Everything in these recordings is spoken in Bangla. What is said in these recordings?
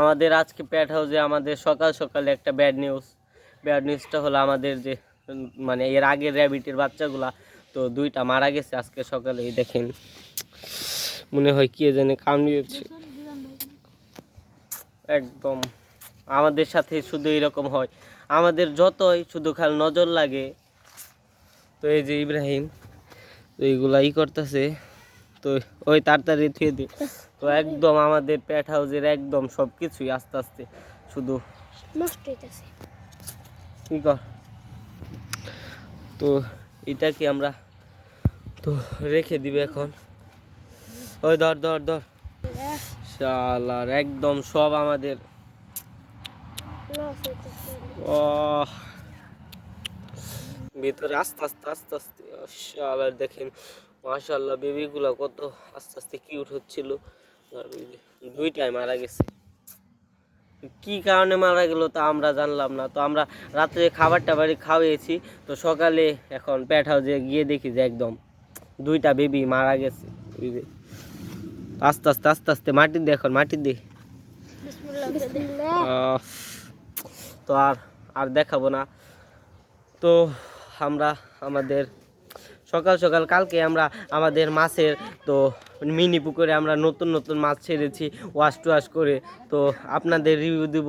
আমাদের আজকে প্যাট হাউসে আমাদের সকাল সকালে একটা ব্যাড নিউজ ব্যাড নিউজটা হলো আমাদের যে মানে এর আগের র্যাবিটের বাচ্চাগুলা, তো দুইটা মারা গেছে আজকে সকালে দেখেন। মনে হয় কে জানে কামড়িয়েছে একদম। আমাদের সাথে শুধু এরকম হয়। আমাদের যতই শুধু খাল নজর লাগে। তো এই যে ইব্রাহিম, তো এইগুলা ই করতেছে। তো ওই তাড়াতাড়ি থুয়ে দিই। তো একদম আমাদের প্যাট হাউসের একদম সব কিছুই আস্তে আস্তে শুধু নষ্ট হইতাছে। কি কর? তো এটা কি আমরা তো রেখে দিবে এখন। ওই ধর ধর ধর। শালার একদম সব আমাদের। ও ভিতরে আস্তে আস্তে আস্তে আস্তে। শালার দেখেন। মাশাল্লাহ বেবিগুলো কত আস্তে আস্তে কিউট হচ্ছিল। দুইটাই মারা গেছে। কি কারণে মারা গেল তা আমরা জানলাম না। তো আমরা রাত্রে খাবার টাবারই খাওয়িয়েছি তো সকালে এখন প্যাট হাউসে গিয়ে দেখি যে একদম দুইটা বেবি মারা গেছে। আস্তে আস্তে আস্তে আস্তে মাটি দিয়ে এখন মাটি দিয়ে তো আর আর দেখাবো না। তো আমরা আমাদের সকাল সকাল কালকে আমরা আমাদের মাছের তো মিনি পুকুরে আমরা নতুন নতুন মাছ ছেড়েছি ওয়াশ টুয়াশ করে। তো আপনাদের রিভিউ দিব।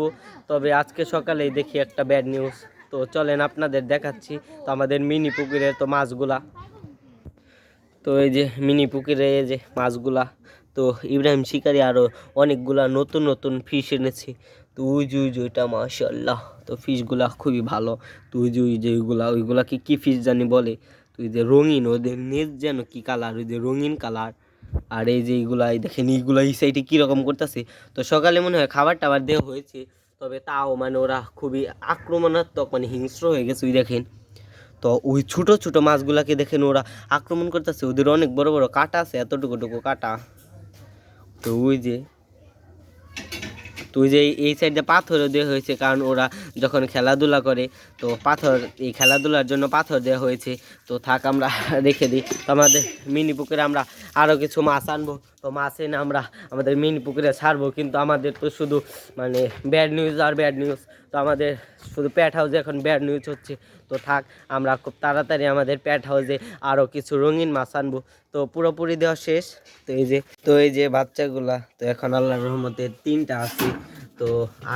তবে আজকে সকালেই দেখি একটা ব্যাড নিউজ তো চলেন আপনাদের দেখাচ্ছি তো আমাদের মিনি পুকুরের তো মাছগুলা। তো এই যে মিনি পুকুরে এই যে মাছগুলা। তো ইব্রাহিম শিকারি আরও অনেকগুলা নতুন নতুন ফিশ এনেছি। তো ওই যে ওইটা মাশাল্লাহ তো ফিশগুলা খুবই ভালো। তো যে, ওই ওইগুলা ওইগুলাকে কী ফিশ জানি বলে। ওই যে রঙিন, ওদের নেট যেন কি কালার ওই যে রঙিন কালার আর এই যে এইগুলা এই দেখেন এইগুলা এই সাইডে কীরকম করতেছে? তো সকালে মনে হয় খাবার টাবার দেওয়া হয়েছে, তবে তাও মানে ওরা খুবই আক্রমণাত্মক মানে হিংস্র হয়ে গেছে, ওই দেখেন। তো ওই ছোটো ছোটো মাছগুলাকে দেখেন ওরা আক্রমণ করতেছে, ওদের অনেক বড় বড় কাটা আছে, এতটুকু টুকু কাটা। তো ওই যে তো যে এই সাইডে পাথরও দেওয়া হয়েছে, কারণ ওরা যখন খেলাধুলা করে, তো পাথর, এই খেলাধুলার জন্য পাথর দেওয়া হয়েছে। তো থাক, আমরা রেখে দিই। তো আমাদের মিনি পুকুরে আমরা আরও কিছু মাছ আনব। তো মাছ এনে আমরা আমাদের মিনি পুকুরে ছাড়বো। কিন্তু আমাদের তো শুধু মানে ব্যাড নিউজ আর ব্যাড নিউজ তো আমাদের শুধু প্যাট হাউসে এখন ব্যাড নিউজ হচ্ছে। তো থাক, আমরা খুব তাড়াতাড়ি আমাদের প্যাট হাউসে আরও কিছু রঙিন মাছ আনব। তো পুরোপুরি দেওয়া শেষ। তো এই যে, তো এই যে বাচ্চাগুলা, তো এখন আল্লাহর রহমতে তিনটা আছে। তো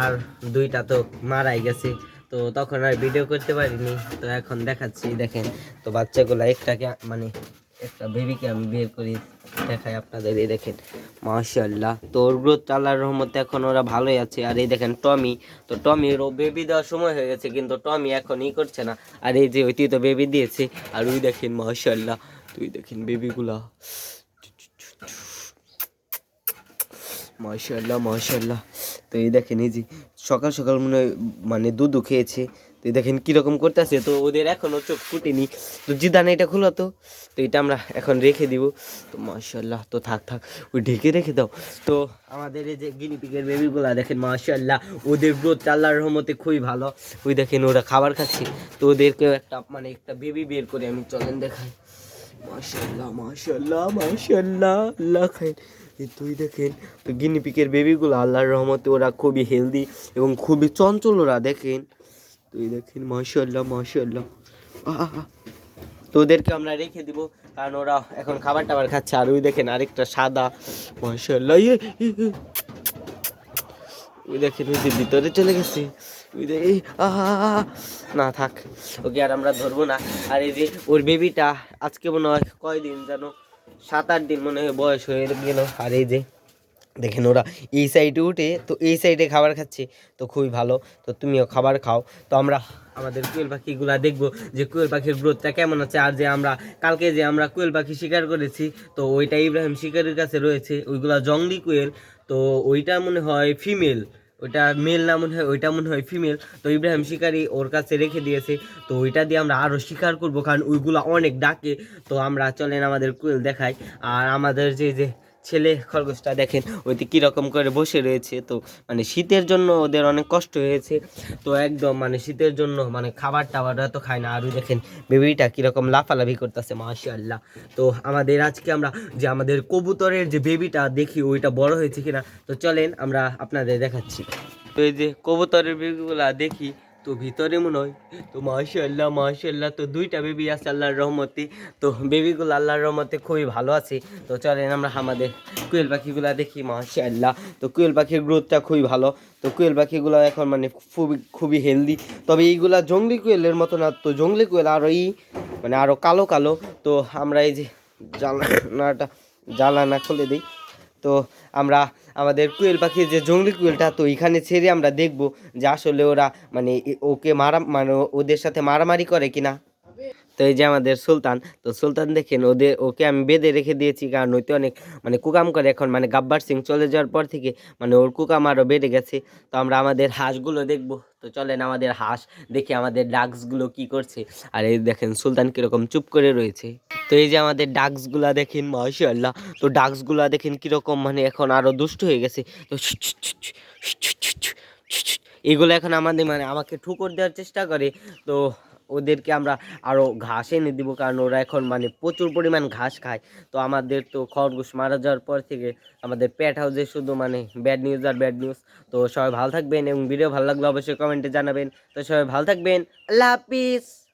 আর দুইটা তো মারাই গেছে। তো তখন আর ভিডিও করতে পারিনি। তো এখন দেখাচ্ছি, দেখেন। তো বাচ্চাগুলা একটাকে মানে একটা বেবিকে আমি বের করি, দেখাই আপনাদের, এই দেখেন মাশাল্লাহ তো ওর আল্লাহর রহমতে এখন ওরা ভালোই আছে। আর এই দেখেন টমি, তো টমির ও বেবি দেওয়ার সময় হয়ে গেছে, কিন্তু টমি এখন ই করছে না। আর এই যে ওই তো বেবি দিয়েছে, আর ওই দেখেন মাশাল্লাহ তুই দেখেন বেবিগুলা। মাশাল্লাহ মাশাল্লাহ তো এই দেখেন, এই যে সকাল সকাল মনে মানে দুধও খেয়েছে। তো দেখেন কীরকম করতেছে। তো ওদের এখনও চোখ ফুটেনি। তো জিদান এটা খুলো তো। তো এটা আমরা এখন রেখে দিব। তো মাশাল্লাহ তো থাক থাক, ওই ঢেকে রেখে দাও। তো আমাদের এই যে গিনিপিকের বেবিগুলো দেখেন মাশাল্লাহ ওদের গ্রোথ আল্লাহর রহমতে খুবই ভালো। ওই দেখেন ওরা খাবার খাচ্ছে। তো ওদেরকেও একটা মানে একটা বেবি বের করে আমি চলেন দেখাই। মাশাল্লাহ মাশাল্লাহ মাশাল্লাহ আল্লাহ খায় তুই দেখেন, তো গিনিপিকের বেবিগুলো আল্লাহর রহমতে ওরা খুবই হেলদি এবং খুবই চঞ্চল ওরা, দেখেন। তুই দেখেন মাশাল্লাহ মাশাল্লাহ তো ওদেরকে আমরা রেখে দিব কারণ ওরা এখন খাবার টাবার খাচ্ছে আর ওই দেখেন আরেকটা সাদা মাশাল্লাহ ইয়ে, ইয়ে, ইয়ে। ওই দেখেন ওই ভিতরে চলে গেছে। ওই দেখে না থাক ওকে আর আমরা ধরবো না। আর এই যে ওর বেবিটা আজকে মনে হয় কয়দিন যেন সাত আট দিন মনে হয় বয়স হয়ে গেল। আর এই যে দেখেন ওরা এই সাইডে উঠে, তো এই সাইডে খাবার খাচ্ছে, তো খুবই ভালো। তো তুমিও খাবার খাও। তো আমরা আমাদের কুয়েল পাখিগুলা দেখব যে কুয়েল পাখির গ্রোথটা কেমন আছে, আর যে আমরা, কালকে যে আমরা কুয়েল পাখি শিকার করেছি, তো ওইটা ইব্রাহিম শিকারের কাছে রয়েছে, ওইগুলা জংলি কুয়েল। তো ওইটা মনে হয় ফিমেল ওইটা মেল না মনে হয়, ওইটা মনে হয় ফিমেল তো ইব্রাহিম শিকারি ওর কাছে রেখে দিয়েছে, তো ওইটা দিয়ে আমরা আরও শিকার করব, কারণ ওইগুলো অনেক ডাকে। তো আমরা চলেন আমাদের কুয়েল দেখাই, আর আমাদের যে যে ছেলে খরগোশটা দেখেন ওইতে কীরকম করে বসে রয়েছে, তো মানে শীতের জন্য ওদের অনেক কষ্ট হয়েছে, তো একদম মানে শীতের জন্য মানে খাবার টাবার তো খায় না, আর দেখেন বেবিটা কীরকম লাফালাফি করতেছে, মাশাআল্লাহ। তো আমাদের আজকে আমরা যে আমাদের কবুতরের যে বেবিটা দেখি, ওইটা বড় হয়েছে কিনা, তো চলেন আমরা আপনাদের দেখাচ্ছি। তো এই যে কবুতরের বেবিগুলা দেখি তো ভিতরে মনে হয়, তো মাশাল্লাহ মাশাল্লাহ তো দুইটা বেবি আছে আল্লাহর রহমতে। তো বেবিগুলো আল্লাহর রহমতে খুবই ভালো আছে। তো চলেন আমরা আমাদের কুয়েল পাখিগুলো দেখি মাশাল্লাহ তো কুয়েল পাখির গ্রোথটা খুবই ভালো। তো কুয়েল পাখিগুলো এখন মানে খুবই খুবই হেলদি তবে এইগুলা জঙ্গলি কুয়েলের মতো না, তো জঙ্গলি কুয়েল আরও ই মানে আরও কালো কালো। তো আমরা এই যে জানাটা জ্বালানা খুলে দিই। তো আমরা আমাদের কুয়েল পাখির যে জঙ্গলি কুয়েলটা, তো এখানে ছেড়ে আমরা দেখব যে আসলে ওরা মানে ওকে মারা মানে ওদের সাথে মারামারি করে কিনা। তো এই যে আমাদের সুলতান তো সুলতান দেখেন ওদের ওকে আমি বেঁধে রেখে দিয়েছি কারণ ওইতে অনেক মানে কুকাম করে এখন মানে গাব্বার সিং চলে যাওয়ার পর থেকে মানে ওর কুকাম আরও বেড়ে গেছে তো আমরা আমাদের হাঁসগুলো দেখব তো চলেন আমাদের হাঁস দেখি আমাদের ডাক্সগুলো কি করছে আর এই দেখেন সুলতান কীরকম চুপ করে রয়েছে তো এই যে আমাদের ডাক্সগুলা দেখেন মাশাআল্লাহ তো ডাক্সগুলা দেখেন কীরকম মানে এখন আরও দুষ্ট হয়ে গেছে তো এগুলো এখন আমাদের মানে আমাকে ঠুকর দেওয়ার চেষ্টা করে তো ওদেরকে আমরা আরও ঘাস এনে দিব, কারণ ওরা এখন মানে প্রচুর পরিমাণ ঘাস খায়। তো আমাদের তো খরগোশ মারা যাওয়ার পর থেকে আমাদের প্যাট হাউসে শুধু মানে ব্যাড নিউজ আর ব্যাড নিউজ তো সবাই ভালো থাকবেন এবং ভিডিও ভালো লাগলে অবশ্যই কমেন্টে জানাবেন। তো সবাই ভালো থাকবেন। আল্লাহ হাফিজ।